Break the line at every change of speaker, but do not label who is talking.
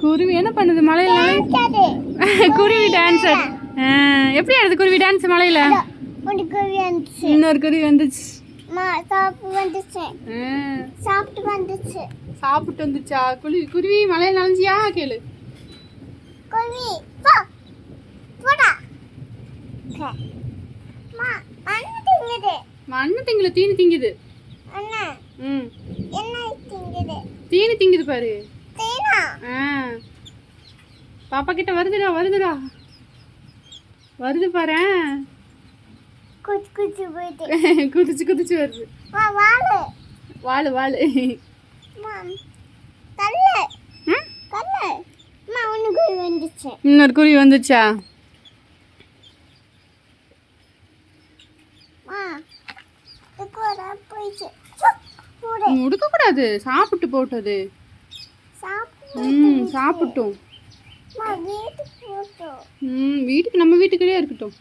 குருவி என்ன பண்ணுது மலையில? குருவி டான்ஸ் எப்படி ஆடுது குருவி டான்ஸ் மலையில? இன்னொரு குருவி வந்துச்சு.
சாப்பிட்டு வந்துச்சு. சாப்பிட்டு வந்துச்சு.
குருவி குருவி மலையில நனைஞ்சியா? கேளு.
குருவி போ. போடா. மா அண்ணா திங்குது.
மண்ணு திங்கல தீனி திங்குது.
அண்ணா.
ம்.
என்ன திங்குது?
தீனி திங்குது பாரு. பாப்பா கிட்ட வருதுடா வருதுடா. வருது பாரு.
குச்சி குச்சி போயிட்டு.
குதிச்சு குதிச்சு வருது.
வாழு.
வாழு இன்னொரு குருவி வந்துச்சா?
மா கூட போயிடுச்சு. சு, போடு.
உடுக்க கூடாது சாப்பிட்டு போட்டது. ம் சாப்பிட்டோம். மா வீட்டுக்கு நம்ம வீட்டுக்குள்ளே இருக்கட்டும்.